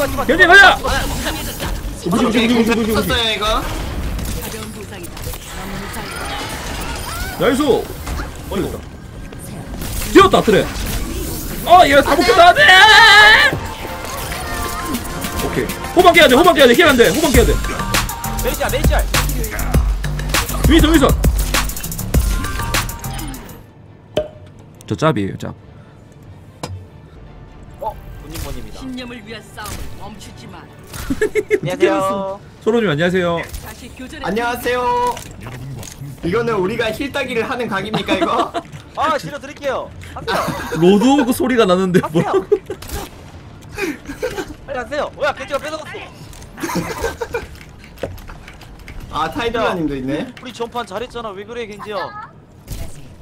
디바 디바 견제 가자! 무시 무시 무시 무시 무시 무시 썼어요 이거. 나이스! 어이구 뛰었다 그래. 어얘다 먹혔다. 안돼 오케이. 호박 깨야 돼 호박 깨야 돼. 깨야 돼. 호박 깨야 돼. 메리지야 메리지야 위선 위선. 저 짭이에요 짭 신념을 위한 싸움을 멈추지 마. 안녕하세요. 소로님 안녕하세요. 다시 교전에 안녕하세요. 이거는 우리가 힐 따기를 하는 각입니까 이거? 아 질러 드릴게요. 하세요. 로드 오그 소리가 나는데 뭐? 하세요. 빨리 하세요. 뭐야 겐지가 뺏어갔어. 아 타이드라님도 있네. 우리 전판 잘했잖아. 왜 그래 겐지야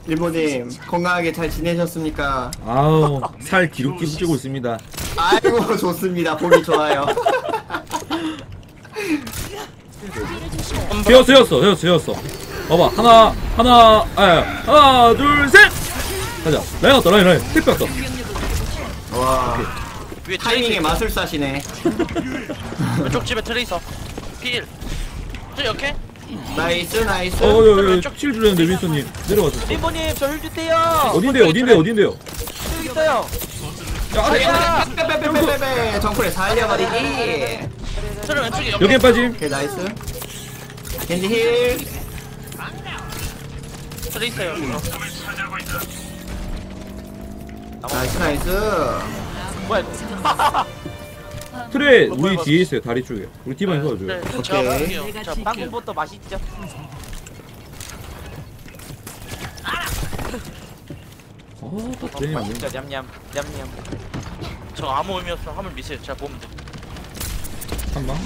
일보님 건강하게 잘 지내셨습니까? 아우 살 기룩기 훔치고 있습니다. 아이고 좋습니다. 보기 좋아요. 되었어 되었어 되었어 되었어. 봐봐 하나 하나 아 하나 둘 셋! 가자. 라인 왔다 라인 라인. 택배 왔다. 와 위에 타이밍에 마술사시네. 왼쪽 집에 트레이서. 필. 저 이렇게? 나이스 나이스. 어여여 칠 주려는데 윈스님. 내려왔어 림보님 저 힐 주세요. 어딘데요 어딘데요 어딘데요? 여기 있어요. 야 아래 야, 빼빼빼빼빼빼. 정쿨에 살려버리기. 트레 왼쪽에 옆에. 여기에 빠짐. 오케이 나이스. 겐지 힐. 트레이서요. 나이스 나이스. 뭐야 이거 트레 우리 뒤에 있어요 다리 쪽에 우리 디바인 네, 도와줘요 제가 오케이. 자. 방금부터 맛있죠 아딱 트레님 안 맛있죠 냠냠 냠냠 저 아무 의미 없어. 화면 미세요. 제가 보면 돼. 한방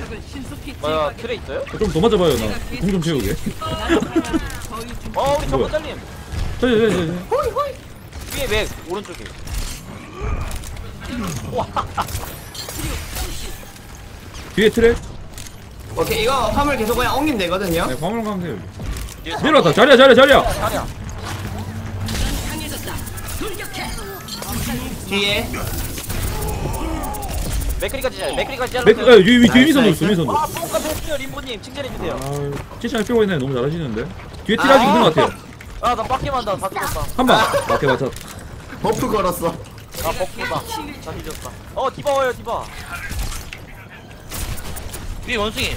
적을 신속히 뭐야. 틀에 있어요? 좀 더 맞아봐요 나공좀 채우게 어 우리 뭐야? 저기 저기 위에 맥 오른쪽에 뒤에 트레? 오케이 이거 화물 계속 그냥 엉기면 되거든요. 네 화물 가면 돼요. 내려왔다 자리야 자리야 자리야. 뒤에. 맥크리까지 잘 맥크리까지 맥, 아, 뒤에 위- 뒤에 미선 나이스, 넣었어 미선 아 했어요 림보님. 칭찬해주세요. 아 칭찬 빼고 있네. 너무 잘하시는데. 뒤에 트레 아직 있는 것 같아요. 아나 빡게 만다 다 죽었다 한방. 맞게 맞췄 버프 걸었어 아 벅보다 다 뒤졌다. 어 디바 와요 디바. 위에 원숭이.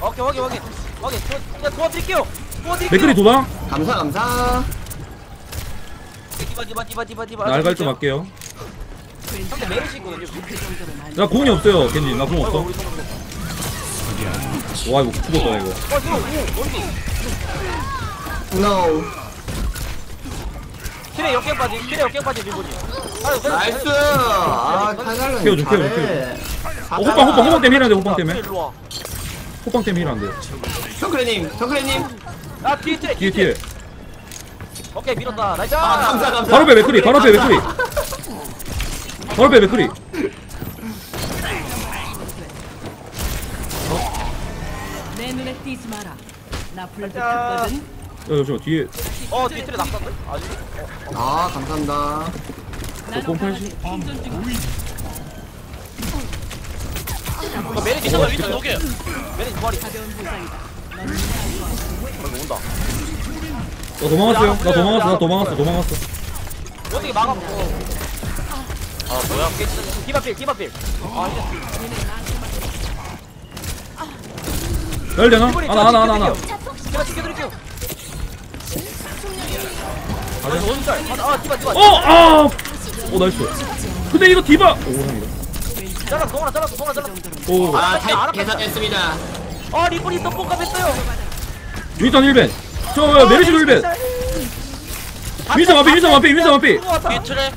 오케이 확인 확인. 확인. 도와, 그냥 도와드릴게요. 도와드릴게요. 맥크리 도방 감사 감사. 디바 디바 디바 디바 디바. 날갈 좀 할게요. 상대 메르시 있거든요. 나 공이 없어요 겐지. 나 공 없어. 우리 성공 와 이거 죽었다 이거. 어 이거 오 원디 노 키레 역경 빠지 키레 역경 빠지 그래, 나이스. 아 타이달라님 키워줘, 키워줘, 잘해. 어, 호빵 호빵 호빵 때문에 힐안돼 호빵 야, 때문에. 일로 와. 호빵 때문에 힐안돼. 정크레님 정크레님. 아 뒤에 트레 뒤에 뒤에. 오케이 밀었다. 나이스! 아 감사 감사. 바로 빼 맥크리 바로 빼 맥크리. 바로 빼 맥크리. 내 눈에 띄지 마라. 나 자. 불붙었거든. 야 잠시만 뒤에. 어 뒤에 트레 낙산데? 아직 아 감사합니다 녹여. 메르시 부활이. 가벼운 부상이다. 어 온다. 나 도망갔어요. 나 도망갔어. 나 도망갔어. 도망갔어. 어떻게 막아보고 아 뭐야? 디바필 디바필. 아 이제? 이번에 하나 하나 하나 하나. 제가 지켜드릴게요 아. 원살 아. 디바 디바 어! 아! 오 나이스. 근데 이거 디바! 오 감사합니다. 잘랐어 동원아 잘랐어 동원아 잘랐어. 오. 아 타이 계산했습니다. 아 리본이 떡볶아 했어요. 윈선 1벤. 저 메르시도 1벤. 윈선 앞에 윈선 앞에 윈선 앞에? 뒤에 트레.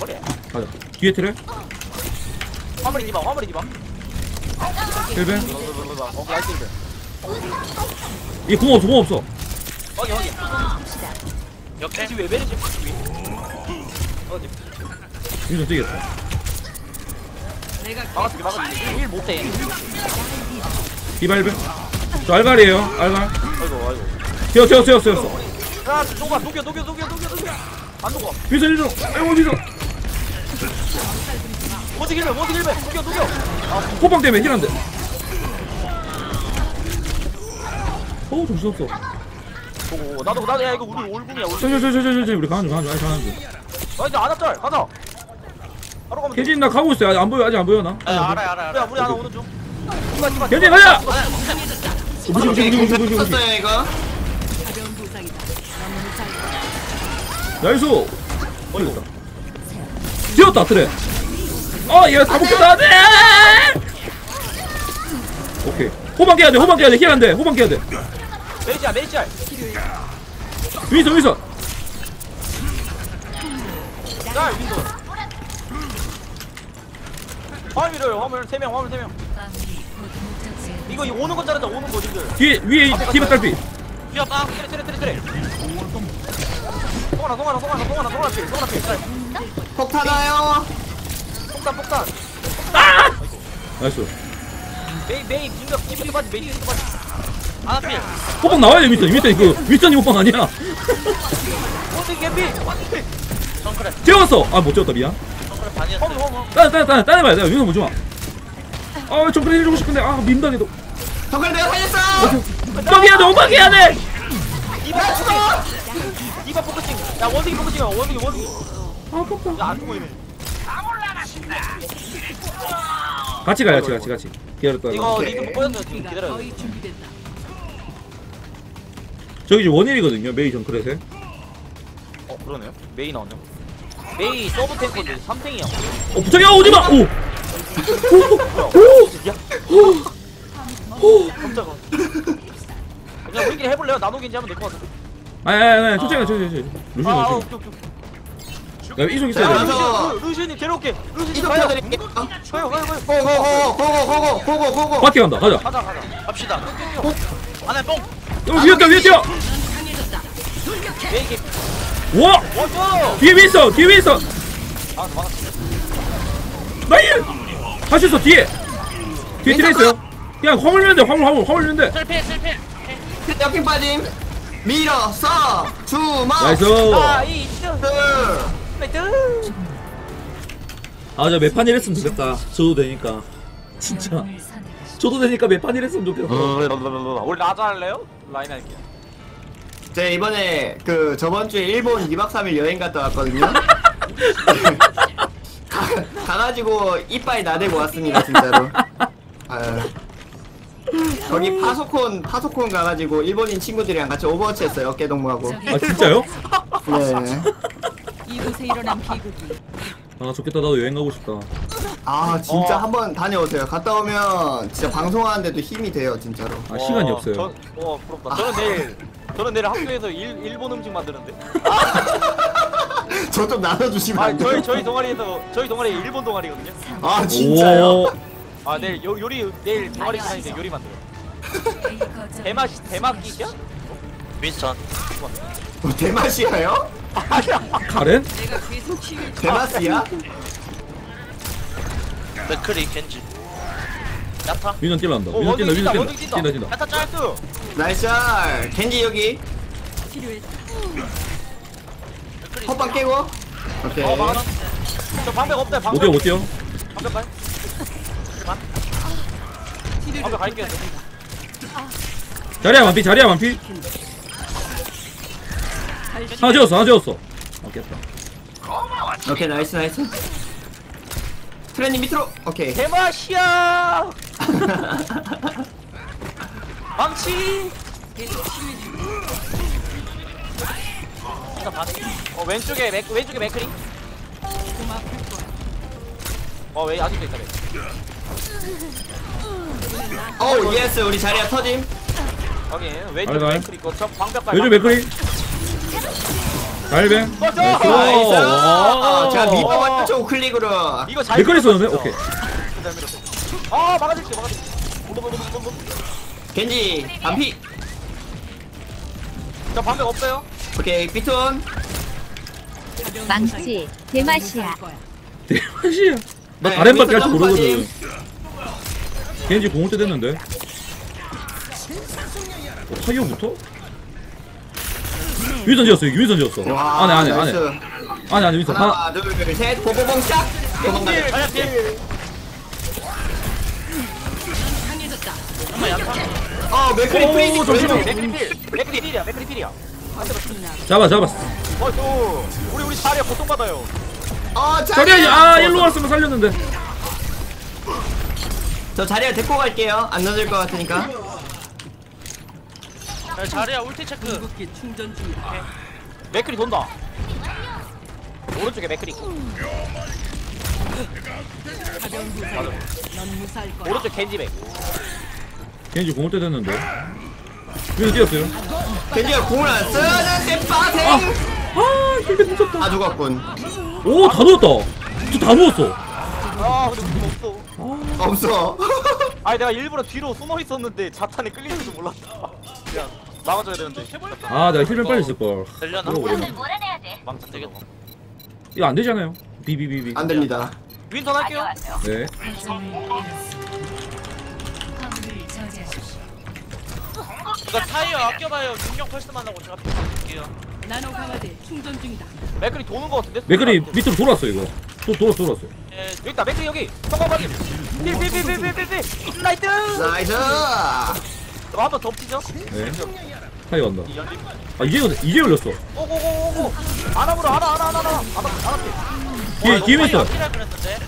머리 가자. 뒤에 트레 화물이 디바 화물이 디바. 1벤. 오케이 나이스 일벤. 이공 없어 공 없어. 확인 확인 옆에. 지금 왜 메르시 어디 윈선 뛰겠다. 내가 막았지 막았지 일 못해. 1벤 저 알갈이에요 알갈. 아이고 아이고. 뛰어 뛰어 뛰어 뛰어 야 녹아 녹여 녹여 녹여 녹여 녹여. 안 녹아. 윈선 윈선 아이고 윈선 원숭이 일배 원숭이 일배. 녹여 녹여. 호빵 때문에 힐한데. 어우 정신없어 오 나도 나도 야 이거 우리 올궁이야 올궁. 저저저저저 우리 가는 중 가는 중 아직 가는 중. 아 이제 안 왔절 가자. 바로 가면 돼 켄진 나 가고 있어. 아직 안 보여 아직 안 보여 나. 아 알아 알아 야 알아 우리 하나 오는 중. 이봐 이봐 켄진 가자 무시 무시 무시 무시 무시 썼어요 이거? 무상이다. 나이스! 어이구. 뛰었다 그래 어얘다 먹혔다. 안돼 오케이. 호방 깨야 돼 호방 깨야 돼. 힐 안돼. 호방 깨야 돼. 메이지야 메이지야 윈선 윈선 자 윈도 화물 밀어요 화물. 3명 화물 3명. 이거 오는 건 자르자 오는 거 님들. 뒤에 위에 디바 딸피. 뛰었다 트레 트레 트레 트레. 송하나 송하나 송하나 송하나 송하나 필 송하나 필. 자, 폭탄 와요. 폭탄 폭탄. 나이스. 메이 메이 빙벽 찌비리 빠지 메이 찌비리 빠지 아나필. 호방 나와야 돼 윈선 윈선 그 윈선이 호방 아니야. 원숭이 개피? 정크래 재웠어. 아못 재웠다 미안. 정크래 반이었어 허물 허물 따따따 따내봐야 돼 윈선 보지 마 아 정글 해주고 싶은데? 아 민단이도. 정글 내가 살렸어! 호방해야 돼 호방해야 돼! 이봐 죽어! 이봐 포커싱 야 원숭이 포커싱 원숭이 원숭이. 아깝다. 야안 죽어 이거 같이 가요 같이 같이. 같이 기다렸다 이거. 리그 못 보였는데 지금. 돼 거의 준비됐다. 저기 지금 원일이거든요 메이 정크렛에 어 그러네요. 메이 나왔네. 메이 서브 탱커인데 3탱이야. 어 부착이야 오지마! 오! 깜짝아. 그냥 우리끼리 해볼래요? 나노긴지 하면 될 것 같아. 아니 아니 아니 천천히 천천히 루시오 아, 아 루시오 오케이 오케이 야 이속 자, 있어야 돼 가서- 루시, 루시님 데려올게. 루시님 이거 가요 펴드릴게요 가요 가요 가요. 고고고 고고 고고 고고 고고 밖에 간다. 가자. 가자 가자. 갑시다. 안에 뽕. 어, 위에 뛰어 위에 뛰어 와! 뒤에 윈 있어 뒤에 윈 있어. 아 막았어. 나일 할수 있어 뒤에. 뒤에 트레 있어요 그냥 화물 밀면 돼 화물 화물 화물 밀면 돼. 슬피 슬피. 역행 빠짐. 밀어서 주먹 나이스. 나이스 둘. 나이스 아저 매판 일 했으면 좋겠다 저도 되니까 진짜 저도 되니까 매판 일 했으면 좋겠다 우리 라자 할래요? 라인 할게요 제 이번에 그 저번 주에 일본 2박 3일 여행 갔다 왔거든요. 가, 가가지고 이빨 나대고 왔습니다 진짜로. 아유. 거기 파소콘 파소콘 가가지고 일본인 친구들이랑 같이 오버워치 했어요 어깨 동무하고. 아 진짜요? 네. 이곳에 일어난 비극이 아 좋겠다 나도 여행 가고 싶다 아 진짜 어. 한번 다녀오세요. 갔다 오면 진짜 방송하는데도 힘이 돼요 진짜로. 아 시간이 와, 없어요 저, 와 부럽다 저는 내일 저는 내일 학교에서 일, 일본 음식 만드는데 저 좀 나눠주시면 아 안 돼요? 저희 저희 동아리에서 저희 동아리 일본 동아리거든요 아 진짜요? 오 아 내일 요, 요리 내일 동아리 기간인데 요리 만들어요 대맛 대맛 기야? 윈스턴 뭐 대맛이에요? 카렌? 내가 계속 힘을 대맛이야? 맥크리 겐지. 야타? 민선 뛸란다. 어, 민선 뛴다 원숭이 뛴다. 뛴다 뛴다 야타 짤수 나이스. 겐지 여기. 맥크리 헛방 깨고 오케이. 어 막았어 저 방벽 없어요 못 방벽. 뛰어 못 뛰어 방벽 갈 치료를 방벽 갈게요 자리야 만피 자리야 만피 하나 재웠어. 하나 재웠어. 아 깼다 오케이. 나이스 나이스. 트레님 밑으로. 오케이. 대맛이야! 망치! 일단. 어 왼쪽에 맥 왼쪽에 맥크리. 어왜 아직도 있다 맥. 오 예스. 우리 자리야 터짐. 확인. 왼쪽. 맥크리 있고 저 방벽 갈 요즘 맥크리 달뱅 맞아! 나이스 나이스 와. 아, 제가 밑에 맞춰 우클릭으로 이거 잘 맥크리 썼는데? 밀었어. 오케이 잘 밀었어. 아 막아줄게 막아줄게 뭐, 겐지 반피 저 방벽 없어요 오케이 비톤 가벼운 망치. 대맛이야 거야. 대맛이야 나 네, 다른 밖에 할줄 밑에 모르거든 겐지 공을 때 됐는데 어, 타이어부터? 위선 지었어 위선 지었어. 와 안에 안에 안에. 나이스. 아니 아니 윈스턴 하나 하나. 둘셋. 보보봉 샷 도망가자 자리야. 정말 양파 어 맥크리 오, 프리지 잠시만. 왼쪽. 맥크리 필. 맥크리 필이야 맥크리 필이야. 잡아 잡았어 어또 우리 우리 자리야 고통받아요. 어 자리야. 아 일로 왔으면 살렸는데. 저 자리를 데리고 갈게요. 안 늦을 것 같으니까 야, 자리야 울티 체크. 궁극기 충전 중이다. 맥크리 돈다. 오른쪽에 맥크리. 가벼운 부상. 넌 무사할 거야. 오른쪽 겐지백 겐지 공을 때 됐는데. 윈스 뛰었어요? 겐지가 공을 안 쓰는데 빠생 아! 힐백 미쳤다. 다 죽었군. 오다 누웠다. 진짜 다 누웠어. 아 근데 우리 없어. 없어. 아니 내가 일부러 뒤로 숨어 있었는데 자탄에 끌리는 줄 몰랐다 나가줘야 되는데. 아 내가 힐백 빨리 쓸걸. 되려나? 물어보겠네 망치 되겠다. 이거 안 되잖아요. 비비비비. 안 됩니다. 윈턴 할게요. 네. 이거 타이어 아껴봐요. 중력 펄스만 하고 제가 필게요. 나노 강화제 충전 중이다. 맥크리 도는 거 같은데? 맥클이 밑으로 돌았어 이거. 또 돌았어 돌았어. 예, 여기 있다 맥크리 여기. 성공 확인. 필필필필필필 나이트 나이스! 이거 한번 덮치죠? 네 타이 간다. 아 이제 걸- 이제 걸렸어. 오고고고고 안아보러 안아 안아 안아 안아. 안아 안아 뒤에 뒤에 있어. 타이어. 그랬는데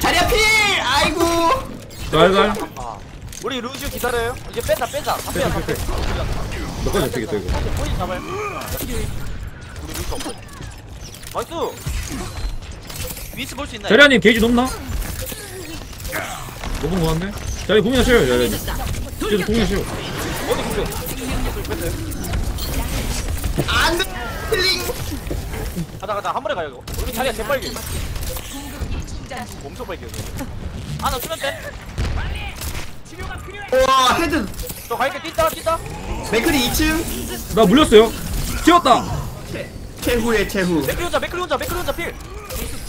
자리야 필! 아이고. 아 우리 루시오 기다려요. 이제 빼자 빼자. 다 빼자 다 빼, 너까지 되겠다 이거? 포지 잡아요. 우리 루시오 없어. 나이스. 위스 볼 수 있나요? 자리아님 게이지 높나? 너무 많네 자리 공연하셔요. 자리아님 계속 공연하셔요. 어디 루시오 안돼! 필링! 가자 가자. 한 번에 가요 이거. 우리 자리가 재빨개 엄청 빨개 하나 주면 돼. 우와 헤드. 저 갈게 뛴다 뛴다. 맥크리 2층? 나 물렸어요. 튀었다. 최후의 최후. 맥크리 혼자 맥크리 혼자 맥크리 혼자 필.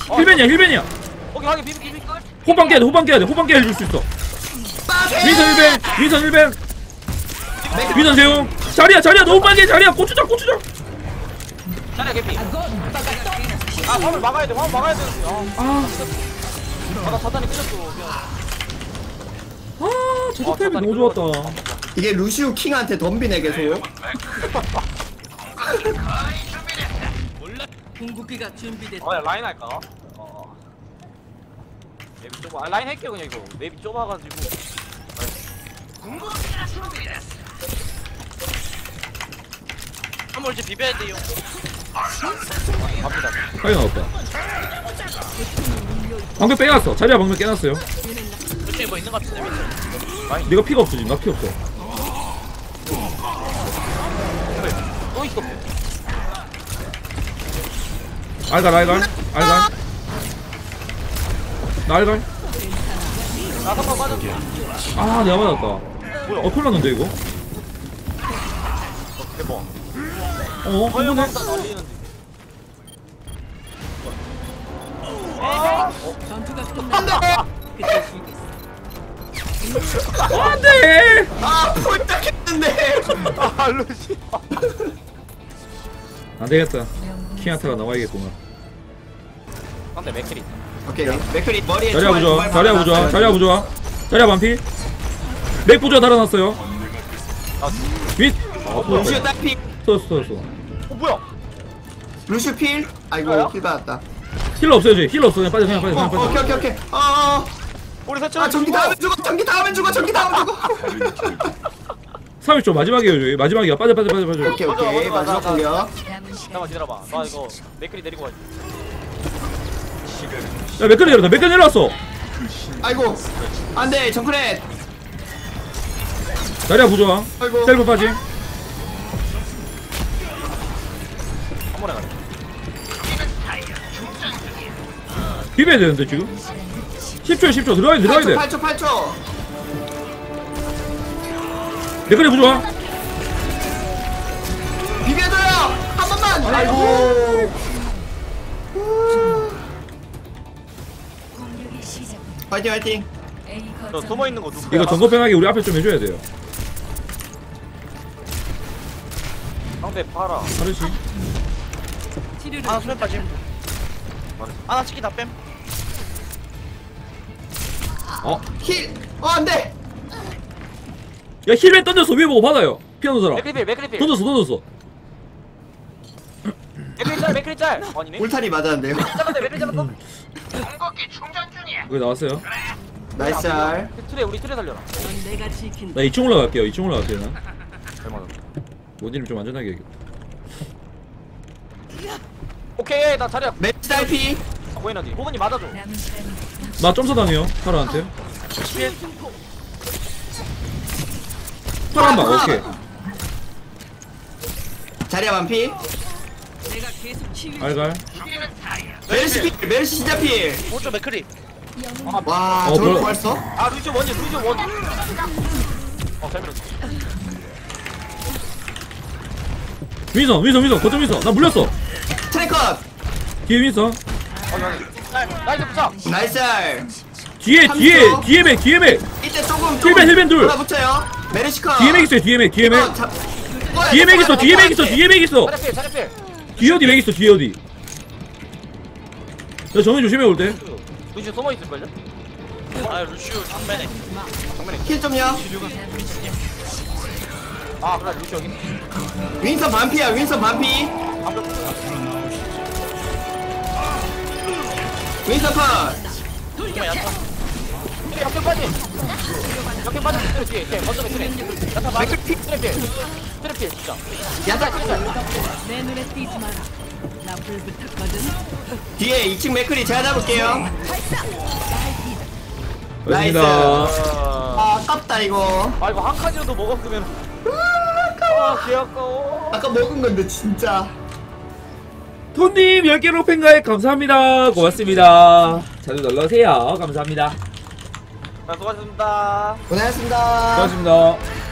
어, 힐벤이야 힐벤이야. 오케이 확인 비비 비비. 호빵 깨야 돼 호빵 깨야 돼 호빵 깨야 해줄 수 있어 윈선 힐벤 윈선 힐벤 윈선 세용. 자리야 자리야 너무 빨개 자리야. 고추장 고추장. 자리야 개피. 아 화물 막아야 돼 화물 막아야 되는데. 아, 아나 사단이 끊었어 아 저거 어, 탭이 자탄이 너무 좋았다. 이게 루시우 킹한테 덤비네 계속. 궁극기가 준비됐다. 어야 라인 할까? 어. 맵이 좁아. 아 라인 할게요 그냥 이거. 맵이 좁아가지고 한번 이제 비벼야 돼요. 갑니다. 빨리 나왔다 방금 빼놨어. 자리야 방금 깨놨어요. 그쪽에 뭐 있는 것 같은데 내가 피가 없어 지금 나 피 없어. 또 있어. 알갈 알갈 알갈. 나 알갈? 나 한번 빠졌어. 아 내가 맞았다 뭐야? 어 큰일 났는데 이거? 대박. 어 한 번에 전투가 끝나면 그때 쉬겠어. 안 돼 아 폴딱했는데. 아 루시 안 되겠다. 키아타가 나와야겠구만. 근데 맥크리 있다. 오케이 맥크리 머리에 자리야 부좋아 자리야 부좋아. 자리야 부좋아 자리야 반피 맥 부좋아 달아났어요. 아, 윗. 루시우 딸피 터졌어 터졌어. 어 뭐야? 루시우 필? 아이고? 필 받았다. 힐러 없어요 저희. 힐러 없어 그냥 빠져 그냥 빠져 어, 그냥 빠져 오케이 오케이 오케이. 어, 우리 세트 아 전기 다음에 죽어. 전기 다음에 죽어 전기 다음에 죽어. 3일초 마지막이에요 저희. 마지막이야. 빠져 빠져 빠져 빠져 오케이 오케이. 마지막 공격. 잠깐만 기다려봐. 나 이거 맥크리 내리고 가야 야 맥끈이 내려다. 맥끈이 내려왔어. 아이고. 안돼 정크렛 자리야 부좋아 아이고. 셀프 빠짐. 한 번에 가자 비벼야 되는데 지금? 10초에 10초. 들어가야 돼 들어가야 돼. 8초 8초 8초. 맥끈이 부좋아 비벼줘요. 한 번만. 아이고. 화이팅 화이팅. 저 숨어있는 거 누구야? 이거 정거pen하게 우리 앞에 좀 해줘야 돼요 상대 팔아 하르시. 치료를 하나 수면 빠짐 하나 치기 다뺨. 어? 힐! 어 안돼! 야 힐맨 던졌어? 위에 보고 받아요. 피아노 사람. 맥크리필 맥크리필. 던졌어 던졌어. 맥크리 짤 맥크리 짤. 아니네? 울타리 맞았는데요? 잡았다 맥크리 잡았다 여기 나왔어요? 나이스 잘 틀에 우리 틀에 살려라. 넌 내가 지킨다. 나 2층 올라갈게요. 2층 올라갈게요 나잘 맞아 원딜을 좀 안전하게 해야겠다 오케이 나 자리야. 매치 달피. 아, 보이나지? 호분이 맞아줘. 나 점수 당해요 파라한테. 파라 한방 오케이. 자리야 반피. 알갈 메르시 필 메르시 진짜 필. 오른쪽 맥크리. 와, 어, 저걸 별로- 구했어? 아 루시오 원이 루시오 원. 어잘 밀었어 윈선 윈선 윈선. 거점 윈선. 나 물렸어. 트래컷! 뒤에 윈선. 어 여기 나이스 부착 나이스 잘 뒤에 삼수. 뒤에 뒤에 맥 뒤에 맥. 이때 조금 힐벤, 힐벤 둘. 붙여요. 메르시 컷 뒤에 맥 있어요 뒤에 맥 뒤에 맥. 뒤에 맥 있어 뒤에 맥 있어. 뒤에 맥 있어. 뒤에 어디 맥 있어 뒤에 어디? 야 정면 조심해 올때. 루시오 숨어 있을걸요? 아 루시우 정면에. 힐 좀요 아 그래 루시오 여기. 윈선 반피야 윈선 반피. 윈선 컷. 정말 얕아 트레 옆에 빠지 옆에 빠지 트레 뒤에 뒤에 먼저 트레 야타 봐 트레 필 트레 필 진짜. 야타 내 눈에 띄지 마라. 나 불붙었거든. 뒤에 2층 맥크리 제가 잡을게요. 나이스. 아 아깝다 이거. 아 이거 한 칸이라도 먹었으면 아 개아까워. 아까 먹은 건데 진짜. 톤님 10개로 팬가입 감사합니다. 고맙습니다. 자주 놀러오세요. 감사합니다. 자 수고하셨습니다. 고생하셨습니다. 고맙습니다